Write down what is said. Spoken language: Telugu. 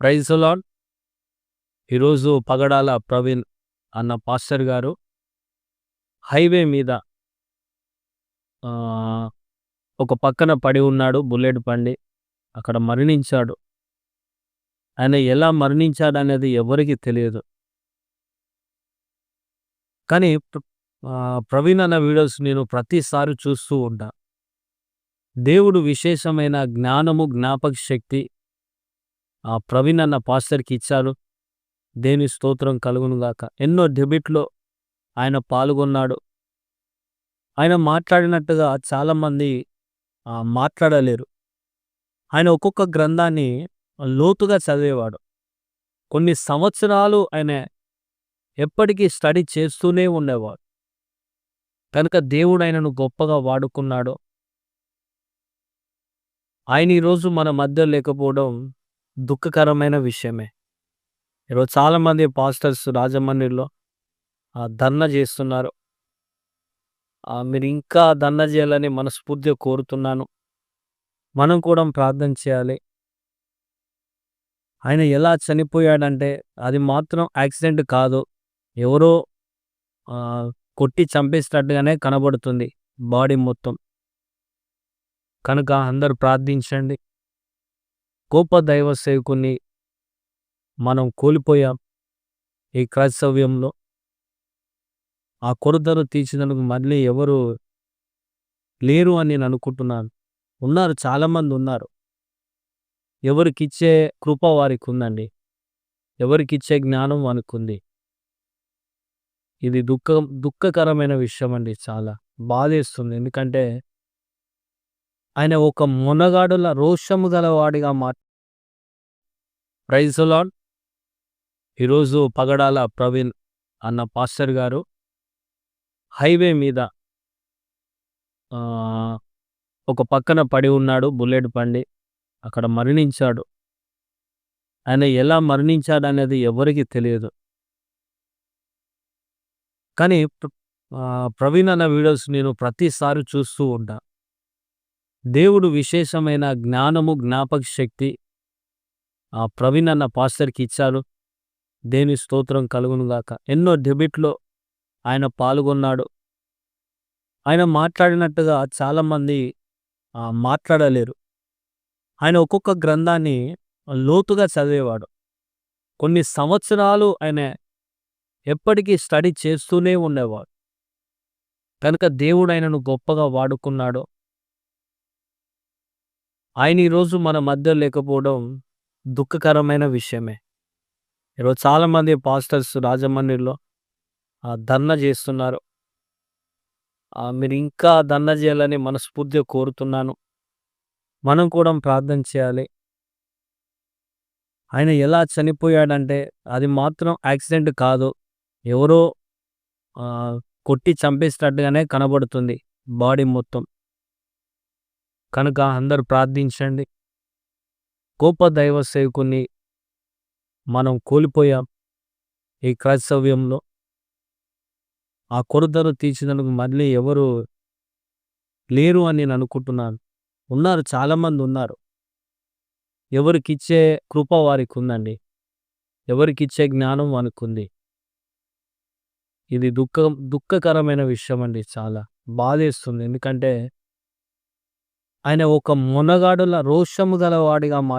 ప్రైజ్ లాడ్ ఈరోజు పగడాల ప్రవీణ్ అన్న పాస్టర్ గారు హైవే మీద ఒక పక్కన పడి ఉన్నాడు బుల్లెట్ బండి అక్కడ మరణించాడు. ఆయన ఎలా మరణించాడు అనేది ఎవరికి తెలియదు. కానీ ప్రవీణ్ అన్న వీడియోస్ నేను ప్రతిసారి చూస్తూ ఉంటా. దేవుడు విశేషమైన జ్ఞానము జ్ఞాపక శక్తి ఆ ప్రవీణ్ అన్న పాస్టర్కి ఇచ్చారు. దేని స్తోత్రం కలుగును గాక. ఎన్నో డెబిట్లో ఆయన పాల్గొన్నాడు. ఆయన మాట్లాడినట్టుగా చాలామంది మాట్లాడలేరు. ఆయన ఒక్కొక్క గ్రంథాన్ని లోతుగా చదివేవాడు. కొన్ని సంవత్సరాలు ఆయన ఎప్పటికీ స్టడీ చేస్తూనే ఉండేవాడు. కనుక దేవుడు ఆయనను గొప్పగా వాడుకున్నాడు. ఆయన ఈరోజు మన మధ్య లేకపోవడం దుఃఖకరమైన విషయమే. ఈరోజు చాలామంది పాస్టర్స్ రాజమండ్రిలో ఆ, ధర్నా చేస్తున్నారు. మీరు ఇంకా ధర్నా చేయాలని మనస్ఫూర్తిగా కోరుతున్నాను. మనం కూడా ప్రార్థన చేయాలి. ఆయన ఎలా చనిపోయాడంటే అది మాత్రం యాక్సిడెంట్ కాదు. ఎవరో కొట్టి చంపేసినట్టుగానే కనబడుతుంది బాడీ మొత్తం. కనుక అందరూ ప్రార్థించండి. గొప్ప దైవ సేవకుని మనం కోల్పోయాం ఈ క్రైస్తవ్యంలో. ఆ కొరతను తీర్చినందుకు మళ్ళీ ఎవరు లేరు అని నేను అనుకుంటున్నాను. ఉన్నారు చాలామంది ఉన్నారు. ఎవరికిచ్చే కృప వారికి ఉందండి ఎవరికిచ్చే జ్ఞానం వానికి ఉంది ఇది దుఃఖ దుఃఖకరమైన విషయం అండి చాలా. బాధేస్తుంది. ఎందుకంటే ఆయన ఒక మొనగాడుల రోషము గలవాడిగా మార్ ప్రైజ్ లాడ్ ఈరోజు పగడాల ప్రవీణ్ అన్న పాస్టర్ గారు హైవే మీద ఒక పక్కన పడి ఉన్నాడు బుల్లెట్ బండి అక్కడ మరణించాడు. ఆయన ఎలా మరణించాడు అనేది ఎవరికి తెలియదు. కానీ ప్రవీణ్ అన్న వీడియోస్ నేను ప్రతిసారి చూస్తూ ఉంటాను దేవుడు విశేషమైన జ్ఞానము జ్ఞాపక శక్తి ఆ ప్రవీణ్ అన్న పాస్టర్కి ఇచ్చారు దేని స్తోత్రం కలుగునుగాక ఎన్నో డెబిట్లో ఆయన పాల్గొన్నాడు. ఆయన మాట్లాడినట్టుగా చాలామంది మాట్లాడలేరు. ఆయన ఒక్కొక్క గ్రంథాన్ని లోతుగా చదివేవాడు. కొన్ని సంవత్సరాలు ఆయన ఎప్పటికీ స్టడీ చేస్తూనే ఉండేవాడు. కనుక దేవుడు ఆయనను గొప్పగా వాడుకున్నాడు. ఆయన ఈరోజు మన మధ్య లేకపోవడం దుఃఖకరమైన విషయమే. ఈరోజు చాలామంది పాస్టర్స్ రాజమండ్రిలో ఆ, ధర్నా చేస్తున్నారు. మీరు ఇంకా ధర్నా చేయాలని మనస్ఫూర్తిగా కోరుతున్నాను. మనం కూడా ప్రార్థన చేయాలి. ఆయన ఎలా చనిపోయాడంటే అది మాత్రం యాక్సిడెంట్ కాదు. ఎవరో కొట్టి చంపేసినట్టుగానే కనబడుతుంది బాడీ మొత్తం. కనుక అందరూ ప్రార్థించండి. గొప్ప దైవ సేవకుని మనం కోల్పోయాం ఈ క్రైస్తవ్యంలో. ఆ కొరతను తీర్చినందుకు మళ్ళీ ఎవరు లేరు అని నేను అనుకుంటున్నాను. ఉన్నారు చాలామంది ఉన్నారు. ఎవరికిచ్చే కృప వారికి ఉందండి ఎవరికిచ్చే జ్ఞానం వానికి ఉంది ఇది దుఃఖ దుఃఖకరమైన విషయం అండి చాలా. బాధేస్తుంది. ఎందుకంటే ఆయన ఒక మొనగాడుల రోషము గలవాడిగా మా